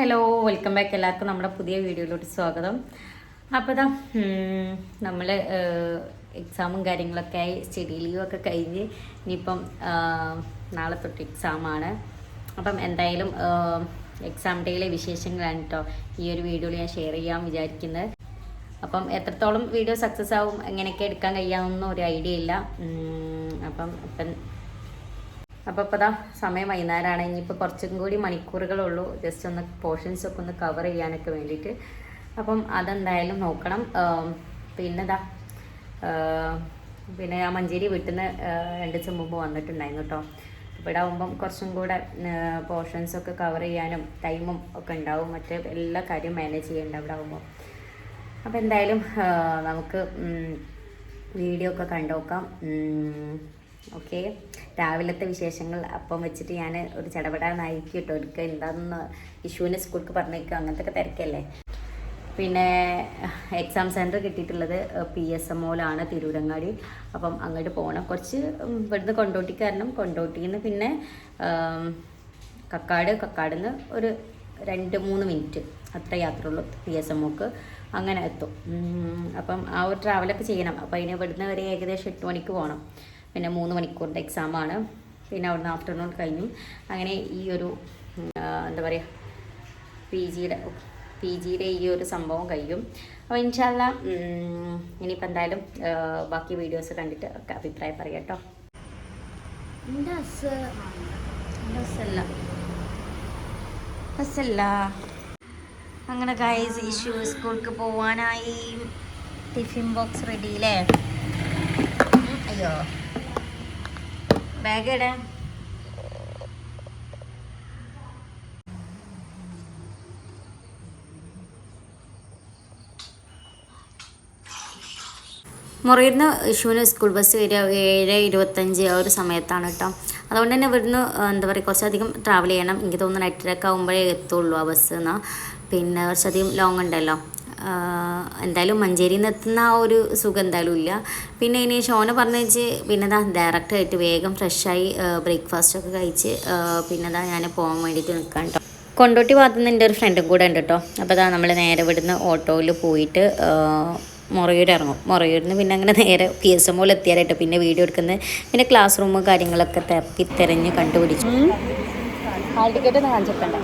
Hello welcome back എല്ലാവർക്കും നമ്മുടെ പുതിയ വീഡിയോയിലോട്ട് സ്വാഗതം. അപ്പോൾ ഇതാ നമ്മൾ എക്സാമും കാര്യങ്ങളൊക്കെ ആയി സ്റ്റഡി ലീവ് ഒക്കെ കഴിഞ്ഞ് ഇനിയിപ്പം നാളെ തൊട്ട് എക്സാമാണ് അപ്പം എന്തായാലും എക്സാം ഡേയിലെ വിശേഷങ്ങളാണ് കേട്ടോ ഈ ഒരു വീഡിയോയിൽ ഞാൻ ഷെയർ ചെയ്യാൻ വിചാരിക്കുന്നത്. അപ്പം എത്രത്തോളം വീഡിയോ സക്സസ് ആവും എങ്ങനെയൊക്കെ എടുക്കാൻ കഴിയാമെന്നൊന്നും ഒരു ഐഡിയ ഇല്ല. അപ്പം ഇപ്പം അപ്പോൾ ഇപ്പോൾ ദാ സമയം വൈകുന്നേരമാണ് ഇനിയിപ്പോൾ കുറച്ചും കൂടി മണിക്കൂറുകളുള്ളൂ ജസ്റ്റ് ഒന്ന് പോർഷൻസ് ഒക്കെ ഒന്ന് കവർ ചെയ്യാനൊക്കെ വേണ്ടിയിട്ട്. അപ്പം അതെന്തായാലും നോക്കണം. പിന്നെ ദാ പിന്നെ ആ മഞ്ചേരി വീട്ടിൽ നിന്ന് രണ്ട് ദിവസം മുമ്പ് വന്നിട്ടുണ്ടായിരുന്നു കേട്ടോ ഇവിടെ ആകുമ്പം കുറച്ചും കൂടെ പോർഷൻസ് ഒക്കെ കവർ ചെയ്യാനും ടൈമും ഒക്കെ ഉണ്ടാവും. മറ്റേ എല്ലാ കാര്യവും മാനേജ് ചെയ്യേണ്ട അവിടെ ആകുമ്പോൾ അപ്പോൾ എന്തായാലും നമുക്ക് വീഡിയോ ഒക്കെ കണ്ടുനോക്കാം ഓക്കെ. രാവിലത്തെ വിശേഷങ്ങൾ അപ്പം വെച്ചിട്ട് ഞാൻ ഒരു ചടപടാന്നായിരിക്കും കേട്ടോ എനിക്ക് എന്താണെന്ന് ഇഷുവിനെ സ്കൂൾക്ക് പറഞ്ഞേക്കും അങ്ങനത്തെ ഒക്കെ തിരക്കല്ലേ. പിന്നെ എക്സാം സെന്റർ കിട്ടിയിട്ടുള്ളത് പി എസ് എം ഒയിലാണ് തിരൂരങ്ങാടി. അപ്പം അങ്ങോട്ട് പോകണം കുറച്ച് ഇവിടുന്ന് കൊണ്ടോട്ടിക്ക് കാരണം കൊണ്ടോട്ടിയിൽ നിന്ന് പിന്നെ കക്കാട് കക്കാട് നിന്ന് ഒരു രണ്ട് മൂന്ന് മിനിറ്റ് അത്ര യാത്രയുള്ളൂ പി എസ് എം ഒക്ക് അങ്ങനെ എത്തും. അപ്പം ആ ഒരു ട്രാവലൊക്കെ ചെയ്യണം. അപ്പം അതിന് ഇവിടുന്ന് ഒരു ഏകദേശം എട്ട് മണിക്ക് പോകണം പിന്നെ മൂന്ന് മണിക്കൂറിന്റെ എക്സാമാണ് പിന്നെ അവിടുന്ന് ആഫ്റ്റർനൂൺ കഴിഞ്ഞു. അങ്ങനെ ഈ ഒരു എന്താ പറയുക പി ജിയുടെ പി ജിയുടെ ഈ ഒരു സംഭവം കഴിയും. അപ്പോൾ ഇൻഷാല്ല ഇനിയിപ്പോൾ എന്തായാലും ബാക്കി വീഡിയോസ് കണ്ടിട്ട് ഒക്കെ അഭിപ്രായം പറയാം കേട്ടോ. അങ്ങനെ ഗൈസ് ഇഷ്യൂ സ്കൂൾക്ക് പോവാനായി. ടിഫിൻ ബോക്സ് റെഡി അല്ലേ അയ്യോ. ബാഗ് എവിടെ മുറിയിടുന്ന് ഇഷുവിന് സ്കൂൾ ബസ് വരിക ഏഴ് ഇരുപത്തഞ്ച് ആ ഒരു സമയത്താണ് കേട്ടോ. അതുകൊണ്ട് തന്നെ ഇവിടുന്ന് എന്താ പറയുക കുറച്ചധികം ട്രാവൽ ചെയ്യണം. എനിക്ക് തോന്നുന്നു എട്ടരക്ക് ആകുമ്പോഴേ എത്തുള്ളൂ ആ ബസ് എന്നാൽ പിന്നെ കുറച്ചധികം ലോങ് ഉണ്ടല്ലോ. എന്തായാലും മഞ്ചേരിയിൽ നിന്ന് എത്തുന്ന ആ ഒരു സുഖം എന്തായാലും ഇല്ല. പിന്നെ ഇനി ഷോന പറഞ്ഞു വെച്ച് പിന്നെ ദാ ഡയറക്റ്റ് ആയിട്ട് വേഗം ഫ്രഷായി ബ്രേക്ക്ഫാസ്റ്റ് ഒക്കെ കഴിച്ച് പിന്നെ ദാ ഞാൻ പോകാൻ വേണ്ടിയിട്ട് നിൽക്കാം കേട്ടോ കൊണ്ടോട്ടി ഭാഗത്തുനിന്ന് എന്റെ ഒരു ഫ്രണ്ടും കൂടെ ഉണ്ട് കേട്ടോ അപ്പോൾ ദാ നമ്മൾ നേരെ ഇവിടുന്ന് ഓട്ടോയിൽ പോയിട്ട് മുറയൂർ ഇറങ്ങും. മുറയൂരിൽ നിന്ന് പിന്നെ അങ്ങനെ നേരെ പി എസ് എം മോൾ എത്തിയാലായിട്ട് പിന്നെ വീഡിയോ എടുക്കുന്നത്. പിന്നെ ക്ലാസ് റൂം കാര്യങ്ങളൊക്കെ തപ്പി തിരഞ്ഞ് കണ്ടുപിടിച്ചു. ഹാൾ ടിക്കറ്റ് ഒന്ന് കാണിച്ചിട്ടുണ്ടോ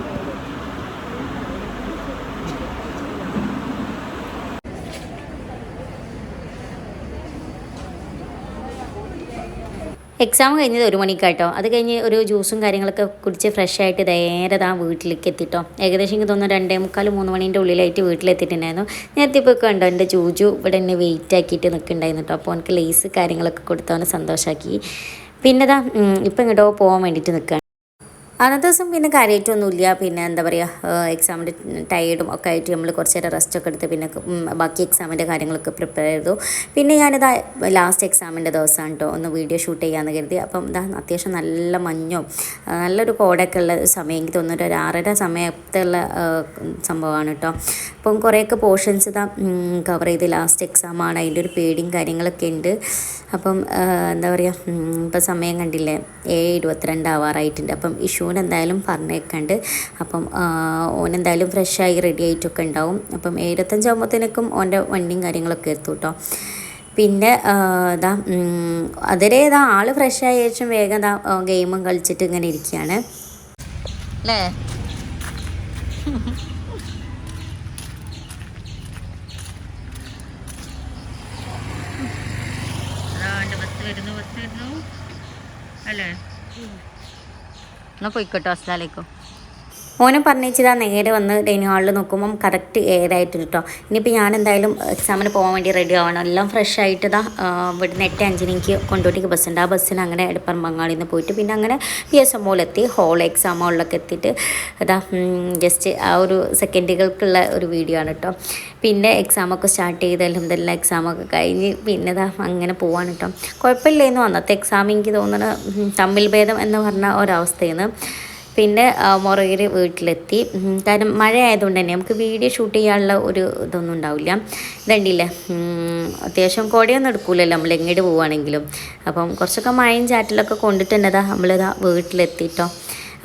എക്സാം കഴിഞ്ഞത് ഒരു മണിക്കാട്ടോ. അത് കഴിഞ്ഞ് ഒരു ജ്യൂസും കാര്യങ്ങളൊക്കെ കുടിച്ച് ഫ്രഷ് ആയിട്ട് നേരെ ആ വീട്ടിലേക്ക് എത്തിട്ടോ. ഏകദേശം എനിക്ക് തോന്നുന്നു രണ്ടേ മുക്കാൽ മൂന്ന് മണീന്റെ ഉള്ളിലായിട്ട് വീട്ടിലെത്തിയിട്ടുണ്ടായിരുന്നു. ഞാൻ എത്തിയപ്പോൾ കണ്ടോ എന്റെ ജൂജു ഇവിടെ എന്നെ വെയിറ്റ് ആക്കിയിട്ട് നിൽക്കുന്നുണ്ടായിരുന്നു കേട്ടോ അപ്പോൾ എനിക്ക് ലേസ് കാര്യങ്ങളൊക്കെ കൊടുത്തവനെ സന്തോഷമാക്കി പിന്നെതാ ഇപ്പം ഇങ്ങോട്ടോ പോകാൻ വേണ്ടിയിട്ട് നിൽക്കുകയാണ് അന്നത്തെ ദിവസം പിന്നെ കാര്യമായിട്ടൊന്നുമില്ല പിന്നെ എന്താ പറയുക എക്സാമിന്റെ ടയേർഡും ഒക്കെ ആയിട്ട് നമ്മൾ കുറച്ച് നേരം റെസ്റ്റ് ഒക്കെ എടുത്ത് പിന്നെ ബാക്കി എക്സാമിന്റെ കാര്യങ്ങളൊക്കെ പ്രിപ്പയർ ചെയ്തു. പിന്നെ ഞാനിതാ ലാസ്റ്റ് എക്സാമിന്റെ ദിവസമാണ് കേട്ടോ ഒന്ന് വീഡിയോ ഷൂട്ട് ചെയ്യാമെന്ന് കരുതി. അപ്പം ഇതാ അത്യാവശ്യം നല്ല മഞ്ഞും നല്ലൊരു കോടൊക്കെ ഉള്ള സമയം. എനിക്ക് തോന്നുന്നു ഒരു ആറര സമയത്തുള്ള സംഭവമാണ് കേട്ടോ അപ്പം കുറേയൊക്കെ പോർഷൻസ് ഇതാ കവർ ചെയ്ത് ലാസ്റ്റ് എക്സാമാണ് അതിന്റെ ഒരു പേടിയും കാര്യങ്ങളൊക്കെ ഉണ്ട്. അപ്പം എന്താ പറയുക ഇപ്പം സമയം കണ്ടില്ലേ ഏഴ് ഇരുപത്തിരണ്ട് ആവാറായിട്ടുണ്ട് അപ്പം ഇഷുവിന് എന്തായാലും പറഞ്ഞേക്കണ്ട്. അപ്പം ഓൻ എന്തായാലും ഫ്രഷായി റെഡി ആയിട്ടൊക്കെ ഉണ്ടാവും. അപ്പം ഏഴ് ഇരുപത്തഞ്ചാകുമ്പോഴത്തേക്കും ഓന്റെ വണ്ടിയും കാര്യങ്ങളൊക്കെ എത്തും കേട്ടോ പിന്നെ ഇതാ അതിരെ ഇതാ ആൾ ഫ്രഷായ ശേഷം വേഗം ഇതാ ഗെയിമും കളിച്ചിട്ട് ഇങ്ങനെ ഇരിക്കുകയാണ് അല്ലേ വരുന്നു ബസ് വരുന്നു. അല്ലേ? എന്നാൽ പോയിക്കോട്ടോ അസ്ലാലേക്കോ ഓനെ പറഞ്ഞിച്ചിതാ നേരെ വന്ന് ഡൈനിങ് ഹാളിൽ നോക്കുമ്പം കറക്റ്റ് ഏഴായിട്ട് കേട്ടോ ഇനിയിപ്പോൾ ഞാൻ എന്തായാലും എക്സാമിന് പോകാൻ വേണ്ടി റെഡി ആവണം. എല്ലാം ഫ്രഷ് ആയിട്ട് ഇതാ ഇവിടുന്ന് എട്ട് അഞ്ചിന് എനിക്ക് കൊണ്ടോട്ടിക്ക് ബസ്സുണ്ട് ആ ബസ്സിന് അങ്ങനെ എടുപ്പം ബംഗാളിൽ നിന്ന് പോയിട്ട് പിന്നെ അങ്ങനെ പി എസ് എം എത്തി. ഹോൾ എക്സാം ഹോളിലൊക്കെ എത്തിയിട്ട് ഇതാ ജസ്റ്റ് ആ ഒരു സെക്കൻഡുകൾക്കുള്ള ഒരു വീഡിയോ ആണ് കേട്ടോ പിന്നെ എക്സാമൊക്കെ സ്റ്റാർട്ട് ചെയ്ത് ഇതെല്ലാം എക്സാമൊക്കെ കഴിഞ്ഞ് പിന്നെ ഇതാ അങ്ങനെ പോവാണ് കേട്ടോ കുഴപ്പമില്ലായിരുന്നു അന്നത്തെ എക്സാം എനിക്ക് തോന്നുന്നത് തമ്മിൽ ഭേദം എന്ന് പറഞ്ഞ ഒരവസ്ഥയാണ്. പിന്നെ മുറകിൽ വീട്ടിലെത്തി. കാരണം മഴ ആയതുകൊണ്ട് തന്നെ നമുക്ക് വീഡിയോ ഷൂട്ട് ചെയ്യാനുള്ള ഒരു ഇതൊന്നും ഉണ്ടാവില്ല. ഇതുണ്ടില്ലേ അത്യാവശ്യം കോടയൊന്നും എടുക്കൂലല്ലോ നമ്മൾ എങ്ങോട്ട് പോവുകയാണെങ്കിലും അപ്പം കുറച്ചൊക്കെ മഴയും ചാറ്റലൊക്കെ കൊണ്ടിട്ട് കൊണ്ടിട്ടുണ്ടതാ നമ്മളിതാ വീട്ടിലെത്തിയിട്ടോ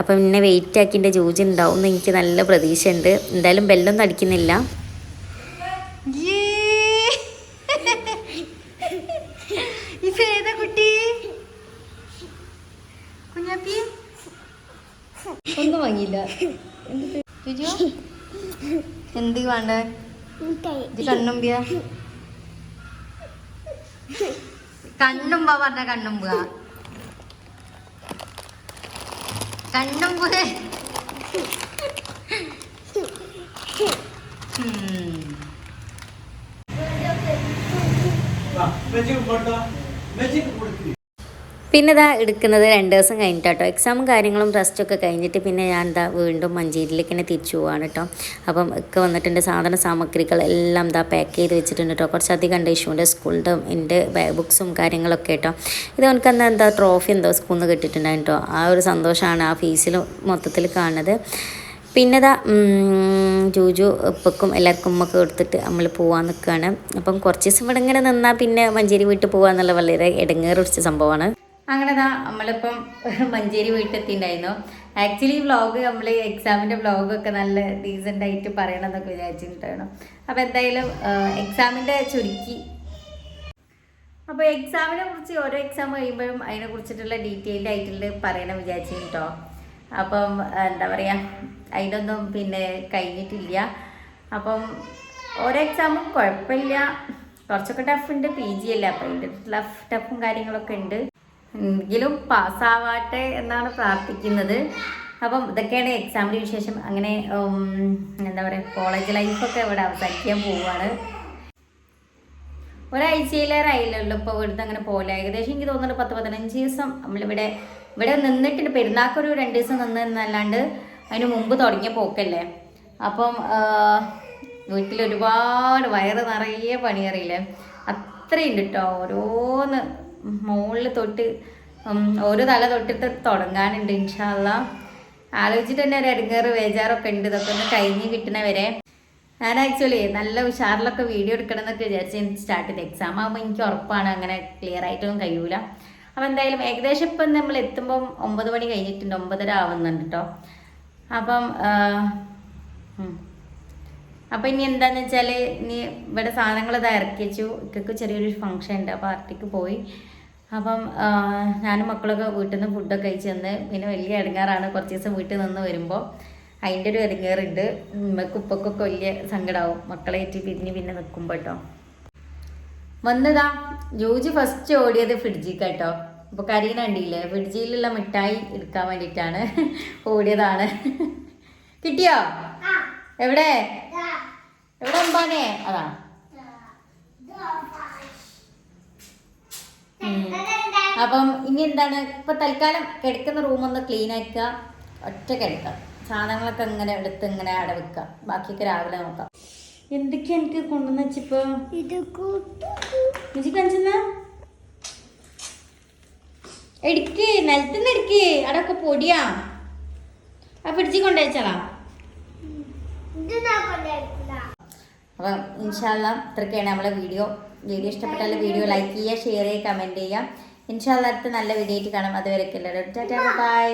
അപ്പം പിന്നെ വെയിറ്റ് ആക്കിന്റെ ജൂജ് ഉണ്ടാവും എന്ന് എനിക്ക് നല്ല പ്രതീക്ഷയുണ്ട്. എന്തായാലും ബെല്ലൊന്നും അടിക്കുന്നില്ല. കുട്ടി? കുഞ്ഞാപ്പി? ഒന്നും വാങ്ങിയില്ല. രുചിയോ എന്ത് വേണ്ട? കണ്ണുമ്പിയ കണ്ണുമ്പ പറഞ്ഞ കണ്ണുമ്പ കണ്ണുമ്പേ പിന്നെ ഇതാ എടുക്കുന്നത് രണ്ട് ദിവസം കഴിഞ്ഞിട്ട് കേട്ടോ എക്സാമും കാര്യങ്ങളും റെസ്റ്റൊക്കെ കഴിഞ്ഞിട്ട് പിന്നെ ഞാൻ എന്താ വീണ്ടും മഞ്ചേരിയിലേക്ക് തന്നെ തിരിച്ചു പോവാണ് കേട്ടോ അപ്പം ഒക്കെ വന്നിട്ടുണ്ട് സാധന സാമഗ്രികൾ എല്ലാം എന്താ പാക്ക് ചെയ്ത് വെച്ചിട്ടുണ്ട് കേട്ടോ കുറച്ചധികം ഉണ്ട് ഇഷ്യൂന്റെ സ്കൂളിന്റെ എന്റെ ബുക്സും കാര്യങ്ങളൊക്കെ കേട്ടോ ഇത് എനിക്ക് എന്താ എന്താ ട്രോഫി എന്തോ സ്കൂളിൽ നിന്ന് കിട്ടിയിട്ടുണ്ടായിരുന്നു കേട്ടോ ആ ഒരു സന്തോഷമാണ് ആ ഫീസിൽ മൊത്തത്തിൽ കാണുന്നത്. പിന്നെ ഇതാ ജൂജു ഉപ്പക്കും എല്ലാവർക്കും ഒക്കെ കൊടുത്തിട്ട് നമ്മൾ പോകാൻ നിൽക്കുകയാണ് അപ്പം കുറച്ച് ദിവസം ഇവിടെ ഇങ്ങനെ നിന്നാൽ പിന്നെ മഞ്ചേരി വീട്ടിൽ പോകുക എന്നുള്ള വളരെ ഇടങ്ങേറിച്ച സംഭവമാണ്. അങ്ങനെ ദാ നമ്മളിപ്പം മഞ്ചേരി വീട്ടിലെത്തിയിട്ടുണ്ടായിരുന്നു ആക്ച്വലി വ്ളോഗ് നമ്മൾ എക്സാമിന്റെ വ്ളോഗൊക്കെ നല്ല ഡീസന്റ് ആയിട്ട് പറയണം എന്നൊക്കെ വിചാരിച്ചിട്ടുണ്ടായിരുന്നു. അപ്പോൾ എന്തായാലും എക്സാമിന്റെ ചുരുക്കി. അപ്പോൾ എക്സാമിനെ കുറിച്ച് ഓരോ എക്സാം കഴിയുമ്പോഴും അതിനെ കുറിച്ചിട്ടുള്ള ഡീറ്റെയിൽഡ് ആയിട്ടുള്ള പറയണം വിചാരിച്ചു കേട്ടോ അപ്പം എന്താ പറയുക അതിനൊന്നും പിന്നെ കഴിഞ്ഞിട്ടില്ല. അപ്പം ഓരോ എക്സാമും കുഴപ്പമില്ല. കുറച്ചൊക്കെ ടഫ് ഉണ്ട് പി ജി അല്ല? അപ്പോൾ അതിന്റെ ടഫ് ടഫും കാര്യങ്ങളൊക്കെ ഉണ്ട്. എങ്കിലും പാസ്സാവാട്ടെ എന്നാണ് പ്രാർത്ഥിക്കുന്നത്. അപ്പം ഇതൊക്കെയാണ് എക്സാമിന് വിശേഷം. അങ്ങനെ എന്താ പറയുക കോളേജ് ലൈഫൊക്കെ ഇവിടെ അവസാനിക്കാൻ പോവുകയാണ്. ഒരാഴ്ചയിലേറെ ആയില്ലല്ലോ ഇപ്പോൾ ഇവിടുന്ന് അങ്ങനെ പോലെ ഏകദേശം എനിക്ക് തോന്നുന്നു പത്ത് പതിനഞ്ച് ദിവസം നമ്മളിവിടെ ഇവിടെ നിന്നിട്ടുണ്ട്. പെരുന്നാക്കൊരു രണ്ട് ദിവസം നിന്ന് എന്നല്ലാണ്ട് അതിന് മുമ്പ് തുടങ്ങിയ പോക്കല്ലേ. അപ്പം വീട്ടിൽ ഒരുപാട് വയറ് നിറയെ പണിയറിയില്ലേ? അത്രയുണ്ട് കേട്ടോ ഓരോന്ന് മുകളിൽ തൊട്ട് ഓരോ തല തൊട്ടിട്ട് തുടങ്ങാനുണ്ട് ഇൻഷാല്ല ആലോചിച്ചിട്ട് തന്നെ ഒരു ഇടങ്ങേറ് വേജാറൊക്കെ ഉണ്ട്. ഇതൊക്കെ ഒന്ന് കഴിഞ്ഞ് കിട്ടണ വരെ ഞാൻ ആക്ച്വലി നല്ല ഉഷാറിലൊക്കെ വീഡിയോ എടുക്കണം എന്നൊക്കെ വിചാരിച്ച് സ്റ്റാർട്ട് ചെയ്ത്. എക്സാം ആകുമ്പോൾ എനിക്ക് ഉറപ്പാണ് അങ്ങനെ ക്ലിയർ ആയിട്ടൊന്നും കഴിയൂല. അപ്പോൾ എന്തായാലും ഏകദേശം ഇപ്പം നമ്മൾ എത്തുമ്പം ഒമ്പത് മണി കഴിഞ്ഞിട്ടുണ്ട്. ഒമ്പതര ആവുന്നുണ്ട് കേട്ടോ അപ്പം ആ, ഉം. അപ്പം ഇനി എന്താന്ന് വെച്ചാൽ ഇനി ഇവിടെ സാധനങ്ങൾ ഇത് ഇറക്കി ചെറിയൊരു ഫംഗ്ഷൻ ഉണ്ട്. പാർട്ടിക്ക് പോയി. അപ്പം ഞാനും മക്കളൊക്കെ വീട്ടിൽ നിന്ന് ഫുഡൊക്കെ കഴിച്ച് തന്ന് പിന്നെ വലിയ ഇടങ്ങാറാണ് കുറച്ച് ദിവസം വീട്ടിൽ നിന്ന് വരുമ്പോൾ അതിന്റെ ഒരു ഇടങ്ങേറുണ്ട് ഉമ്മക്ക് ഉപ്പക്കൊക്കെ വലിയ സങ്കടമാവും മക്കളേറ്റ് പിരിഞ്ഞ് പിന്നെ നിൽക്കുമ്പോൾ കേട്ടോ വന്നതാ ജോജി ഫസ്റ്റ് ഓടിയത് ഫ്രിഡ്ജിൽ കേട്ടോ ഇപ്പോൾ കരീന ഉണ്ടല്ലേ ഫ്രിഡ്ജിയിലുള്ള മിഠായി എടുക്കാൻ വേണ്ടിയിട്ടാണ് ഓടിയതാണ്. കിട്ടിയോ? എവിടെ? എവിടെ അമ്പാനെ അതാ. അപ്പം ഇനി എന്താണ്? ഇപ്പൊ തൽക്കാലം കിടക്കുന്ന റൂം ഒന്ന് ക്ലീൻ ആക്കുക. ഒറ്റ കിടക്കുക സാധനങ്ങളൊക്കെ ഇങ്ങനെ എടുത്ത് ഇങ്ങനെ അവിടെ വെക്കുക. ബാക്കിയൊക്കെ രാവിലെ നോക്കാം. എന്തൊക്കെയാ എനിക്ക് കൊണ്ടുവന്ന് വെച്ചിപ്പോ? എടുക്കേ. നിലത്തുനിന്ന് എടുക്ക്. അവിടെയൊക്കെ പൊടിയാ. ആ പിടിച്ച് കൊണ്ടുവച്ചാളാ അപ്പം ഇൻഷാല്ല ഇത്രയൊക്കെയാണ് നമ്മളെ വീഡിയോ. വീഡിയോ ഇഷ്ടപ്പെട്ടാൽ വീഡിയോ ലൈക്ക് ചെയ്യുക ഷെയർ ചെയ്യുക കമന്റ് ചെയ്യുക. ഇൻഷാല്ല അടുത്ത നല്ല വീഡിയോ ആയിട്ട് കാണാം. അതുവരെയൊക്കെ എല്ലാവരും. ബൈ.